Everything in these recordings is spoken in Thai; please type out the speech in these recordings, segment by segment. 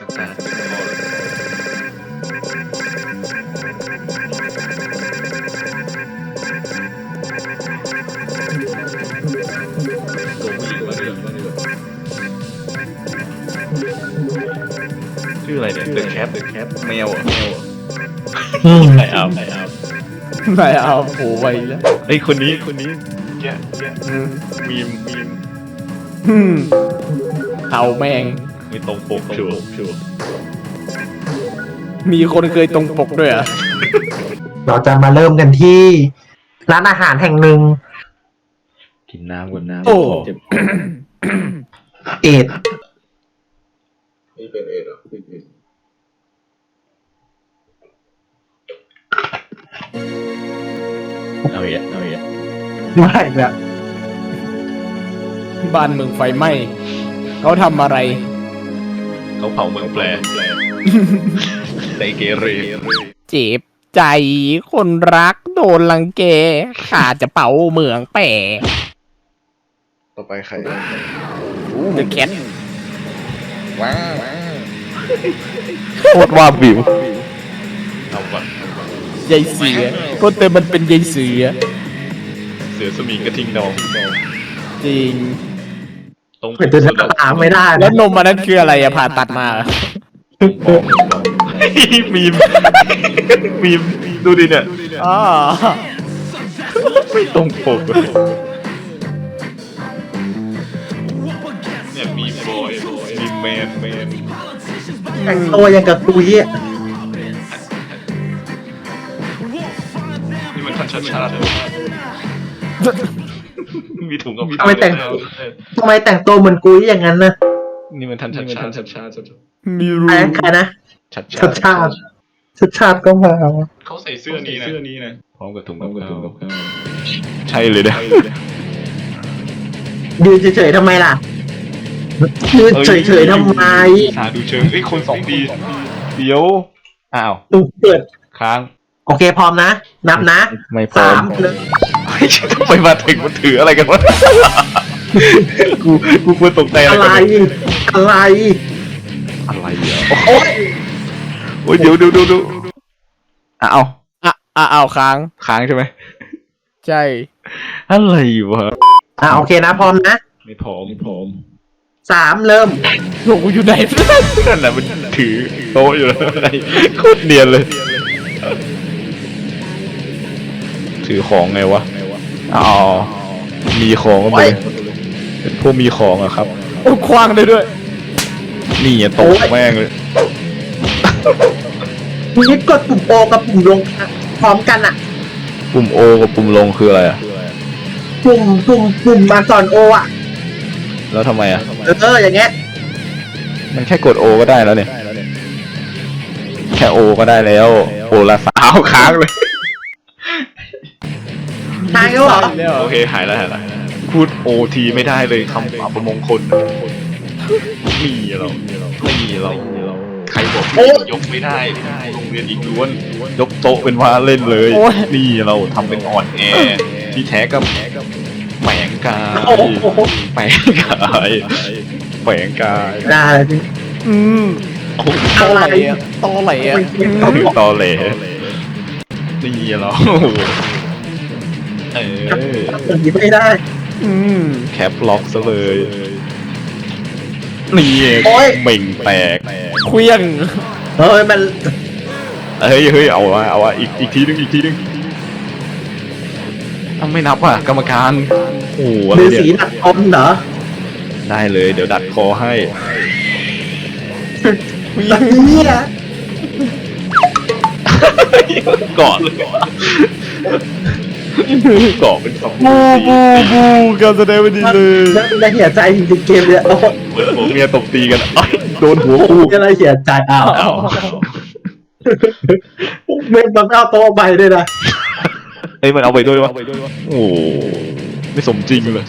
ชื่ออะไรเนี่ยเดอะแคทเดอะแคทแมวเหรอะแมวเหรอะอืมไหนเอาไหนเอาไหนเอาโผล่ไปแล้วเฮ้ยคนนี้คนนี้แกะแกะอืมมีมมีม อืมเอาแม่งไม่ตรงปกชัวร์ชัวร์มีคนเคยตรงปกด้วยเหรอะเราจะมาเริ่มกันที่ ร้านอาหารแห่งหนึ่ง กินน้ำก่อนน้ำโอ้ เจ็บเอ็ดนี่เป็นเอ็ดเหรอเป็นเอ็ดเอาอีกเอาอีกไม่อีกแล้วบ้านเมืองไฟไหม้เขาทำอะไร เขาเผาเมืองแปลในเกเรเจ็บใจคนรักโดนลังแกข้าจะเป่าเมืองแปะต่อไปใครเดอะแคทว้าวโคตรว่าบิวเอาก่อนยายเสือก็แต่มันเป็นยายเสือ เสือสมิงกระทิงดองจริง ตรงเป็นตัวจะตามไม่ได้แล้นะวนมอันนั้นคืออะไรอะผ่าตัดมาเหรอมีมมีมดูดิเนี่ยอ๋อไม่ตรงปกเลยเนี่ยมีบอยมีแมนแมนแต่งตัวยังกับตุยอะนี่มันชัดชัดชัด มีถุงกับทำไมแต่ง ทำไมแต่งตัวเหมือนกุยอย่างนั้นนะนี่มันทันชัดชัดชัดชัดชัดมีรูใครใครนะชัดชัดชาติชัดชาติก็มาเขาใส่เสื้อนี้นะเสื้อนี้นะพร้อมกับถุงกับถุงกับใช่เลยนะยืนเฉยๆทำไมล่ะยืนเฉยๆทำไมหาดูเชิงเอ้ยคนสองดีเดี๋ยวอ้าวตูเกิดค้าง โอเคพร้อมนะ นับนะไม่พร้อสามมเลย ทำไมมาถึงมันถืออะไรกันวะ กูกูควรตกใจอะไรอะไรกันเนี่ยอะไรอะไรอะโอ๊ยโอ้ยเดี๋ยวดูดูดูอ้าวอะอะเอาค้าง ค้างใช่ไหมใช่ อะไรวะอะโอเคนะพร้อมนะไม่พร้อมไม่พร้อมสามเริ่มโอ้อยู่ไหน นั่นแหละมันถือโต๊ะอยู่แล้วอะไรโคตรเนียนเลย ถือของไงวะ อ๋อมีของก็เลยเป็นพวกมีของอะครับ โอ้ควางได้ด้วย นี่อะตกแม่งเลยคุณนิดกดปุ่มโอกับปุ่มลงพร้อมกันอะ ปุ่มโอกับปุ่มลงคืออะไรอะปุ่มปุ่มปุ่มมาก่อนโออะ แล้วทำไมอะเอออย่างเงี้ย มันแค่กดโอก็ได้แล้วเนี่ย แค่โอก็ได้แล้ว โอละสาวค้างเลย ทางแล้วเหรอแล้วโอเคหายแล้วหายแล้วพูดโอทีไม่ได้เลยคำอัปมงคลมีเราไม่มีเราใครบอกยกไม่ได้โรงเรียนอีกล้วน ยกโต๊ะเป็นว่าเล่นเลย นี่เราทำเป็นอ่อนแอที่แท้ก็แฝงกายโอ้โหแฝงกายแฝงกายได้เลยอืมโอ้ตอไหลอะตอไหลอะต้องตอเหลนี่เรา เอออย่างนี้ไม่ได้อืมแคปล็อกซะเลยนี่โอ๊ยเหม่งแตกเคลี้ยงเฮ้ยมันเฮ้ยเฮ้ยเอาวะเอาวะอีกอีกทีนึงอีกทีนึงทำไม่นับอะกรรมการโอ้โหอะไรมือเนี่สียหนักอมเหรอได้เลย เดี๋ยวดัดคอให้ตอนนี้อะเกาะเลย เกาะเป็นสองบูบูบูการแสดงไม่ดีเลยแล้วแล้วเหี่ยใจจริงๆเกมเนี่ยโอ้โหเหมือนหัวเมียตบตีกันเอ้ยโดนหัวกูอะไรเหี่ยใจอ้าวอ้าวไม่มันไม่เอาโต๊ะไปด้วยนะเอ้ยมันเอาไปด้วยวะโอ้โหไม่สมจริงเลย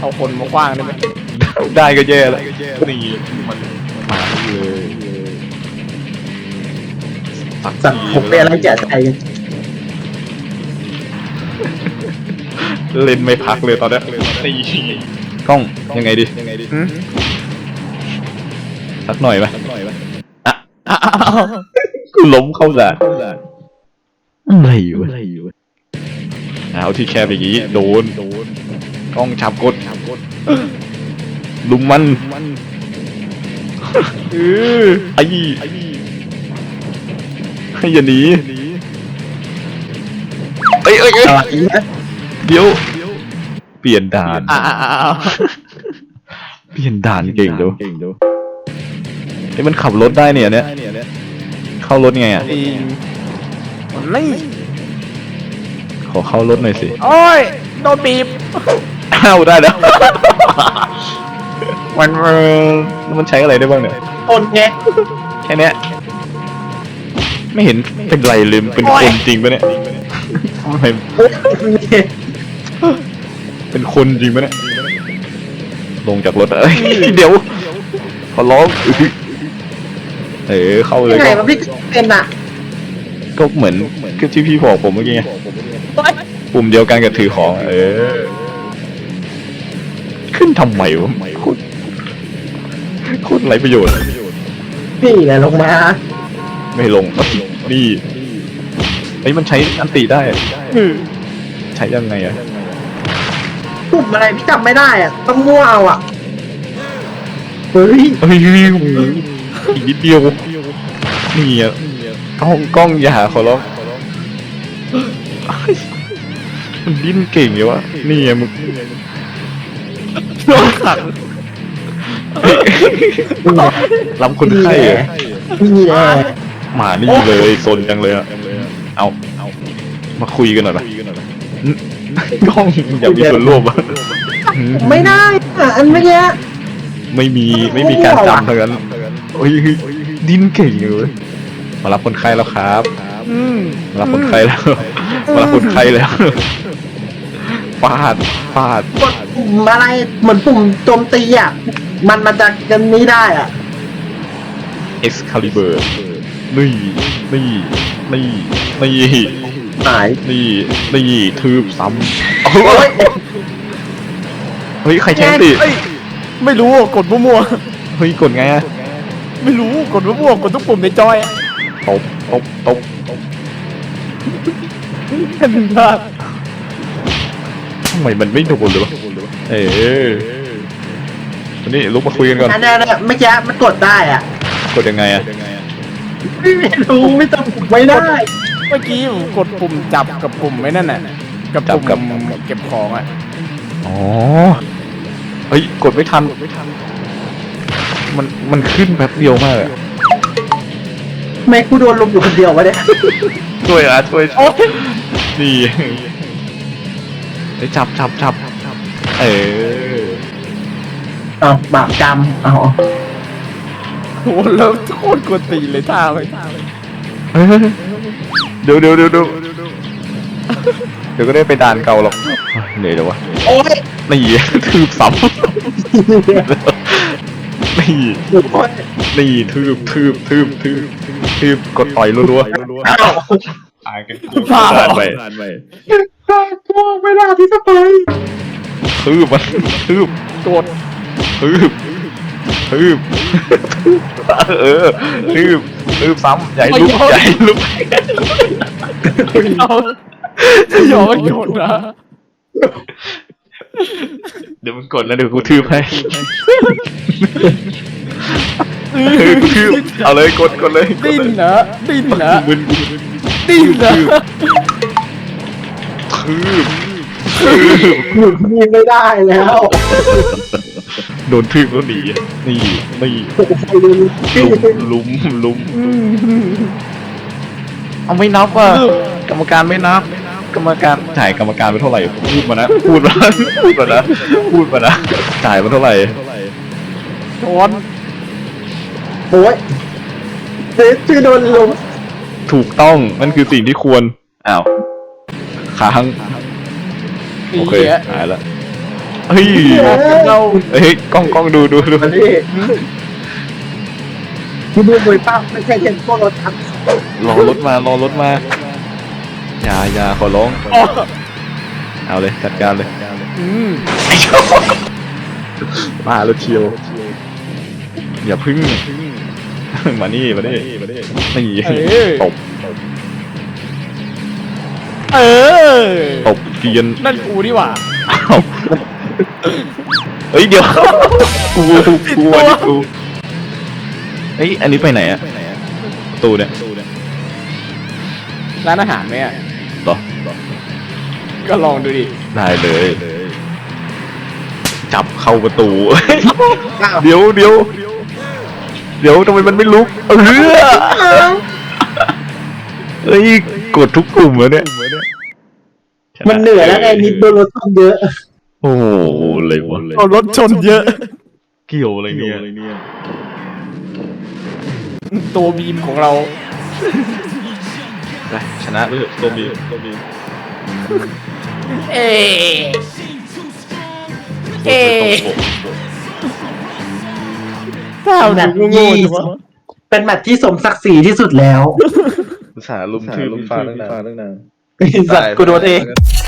เอาคนมาคว้างได้ไหมได้ก็แย่แล้วนี่มันมาเลย สักสัตว์ผมเป็นอะไรเหี่ยใจเล่นไม่พักเลยตอนเนี้ยนี่กล้องยังไงดีหืมสักหน่อยไหมอะอะอะอะกูล้มเข้าด่านอะไรอยู่อะไรอยู่เอาที่แคบอย่างนี้โดนกล้องฉับกดลุมมันเออไอ้ให้ อย่าหนีเอ้ยเอ้ยเอ้ยอะไรนะเดี๋ยว เปลี่ยนด่าน อ่าอ่าอ่าเปลี่ยนด่านเก่งเดี๋ยวไอ้ยมันขับรถได้เนี่ยเนี่ย เข้ารถไงอะ จริงนี่ขอเข้ารถหน่อยสิ โอ้ยโดนบีบอ้าวได้แล้ว มันเออแล้วมันใช้อะไรได้บ้างเนี่ย คนไงแค่เนี้ย ไม่เห็นเป็นไรเลยมันเป็นคนจริงปะเนี่ยทำไมโอ้ยเป็นคนจริงปะเนี่ยลงจากรถเอ้ยเดี๋ยวขอร้องเออเข้าเลยยังไงก็มันพี่เป็นอะก็เหมือนคือที่พี่บอกผมเมื่อกี้ไงปุ่มเดียวกันกับถือของเออ ขึ้นทำไมวะโคตรโคตรไรประโยชน์นี่แหละลงมา ไม่ลงนี่ไอ้ยมันใช้อันติได้ใช้ยังไงอะปุ่มอะไรพี่จำไม่ได้อะต้องมั่วเอาอะเฮ้ยเฮ้ยโอ้โหอีกนิดเดียวนี่อะกล้องกล้องอย่าขอร้องมันดิ้นเก่งเลยวะนี่ไงมึงโดนขังรับคนไข้เหรอนี่แหละห มานี่เลยซนจังเลยอะเอาเอามาคุยกันหน่อยปะกล้องอย่ามีส่วนร่วมอะไม่ได้อะอันเมื่อกี้ไม่มีไม่มีการจำทั้งนั้นโอ้ยดิ้นเก่งเลยมารับคนไข้แล้วครับอืมมารับคนไข้แล้วมารับคนไข้แล้วฟาดฟาดกดปุ่มอะไรเหมือนปุ่มโจมตีอะ มันมันจะกันนี้ได้อะ Excalibur นี่นี่นี่นี่หายนี่นี่ทืบซ้ำโอ้ยเฮ้ยใครแทงติเอ้ยไม่รู้กดมั่วเฮ้ยกดไงอะๆไม่รู้กดมั่วๆกดทุกปุ่มในจอยอะตบตบตบเห็นภาพทำไมมันไม่โดนเลยวะเออวันนี้ลุกมาคุยกันก่อนอันนี้เนี่ยเมื่อกี้มันกดได้อะกดยังไงอะ ไม่รู้ไม่ต้องปุ่มไม่ได้เมื่อกี้ผมกดปุ่มจับกับปุ่มไม่นั่นน่ะกับปุ่มเก็บของอะอ๋อ เฮ้ย กดไม่ทัน มัน มันขึ้นแป๊บเดียวมากอะแม่กูโดนลุมอยู่คนเดียววะเนี่ยช่วยอะช่วยช่วยนี่ไปจับจับจับเออ เอาบาปกรรมเอาโหเริ่มโคตรกวนตีนเลยท่าไปเออเดี๋ยวเดี๋ยวเดี๋ยวเดี๋ยวเดี๋ยวก็ได้ไปด่านเก่าหรอกเหนื่อยเลยวะโอ้ยนี่ทืบซ้ำนี่นี่ทืบทืบทืบทืบทืบกดต่อยรัวๆอ้าวตายกันพาผ่านไปกลัวไม่ได้ที่จะไปทืบมันทืบกดทืบ ทืบเออทืบทืบซ้ำใหญ่ลุกใหญ่ลุกเอายอมหยุดนะเดี๋ยวมึงกดแล้วเดี๋ยวกูทืบให้เออกูทืบเอาเลยกดกดเลยกดดิ้นเลยนะดิ้นนะมึนดิ้นนะทืบทืบ หยุดมีไม่ได้แล้ว โดนทืบแล้วหนีนี่นี่ลุมลุมลุมเอาไม่นับอะกรรมการไม่นับ กรรมการจ่ายกรรมการไปเท่าไหร่พูดมานะพูดมาพูดมานะพูดมานะจ่ายมาเท่าไหร่ชนโอ้ยเซฟชื่อโดนลุมถูกต้องนั่นคือสิ่งที่ควรอ้าวค้างโอเคเหี้ยหายละ เฮ้ยเราเฮ้ยกล้องกล้องดูดูดูมาดิคุณดูมวยปั้มไม่ใช่เห็นพวกเราทรอรถมารอรถมาอย่าอย่าขอร้องอ๋อเอาเลยจัดการเลยอืมมาแล้วเชียวอย่าพึ่งมานี่มานี่มานี่นี่เออตบเออตบเกรียนนั่นกูนี่หว่าอ้าว เฮ้ยเดี๋ยวกูกูอันนี้กูเฮ้ยอันนี้ไปไหนอะประตูเนี่ยร้านอาหารไหมอะเหรอก็ลองดูดิ ได้เลย จับเข้าประตูอ้าวเดี๋ยวเดี๋ยวเดี๋ยวทำไมมันไม่ลุกเออเฮ้ยกดทุกกลุ่มเลยเนี่ย มันเหนื่อยแล้วไงนิดโดนรถชนเยอะ โอ้โหเลยวะเอารถชนเยอะ เกี่ยวอะไรเนี่ยตัวบีมของเราไปชนะไปเถอะตัวบีตัวบีเอเอถ้าแบดูบโง่ยี่ๆจังวะเป็นแมตช์ที่สมศักดิ์ศรีที่สุดแล้วภาษาลุมชื่อลุมฟ้าตั้งนานไอ้สัตว์กูโดนเองไ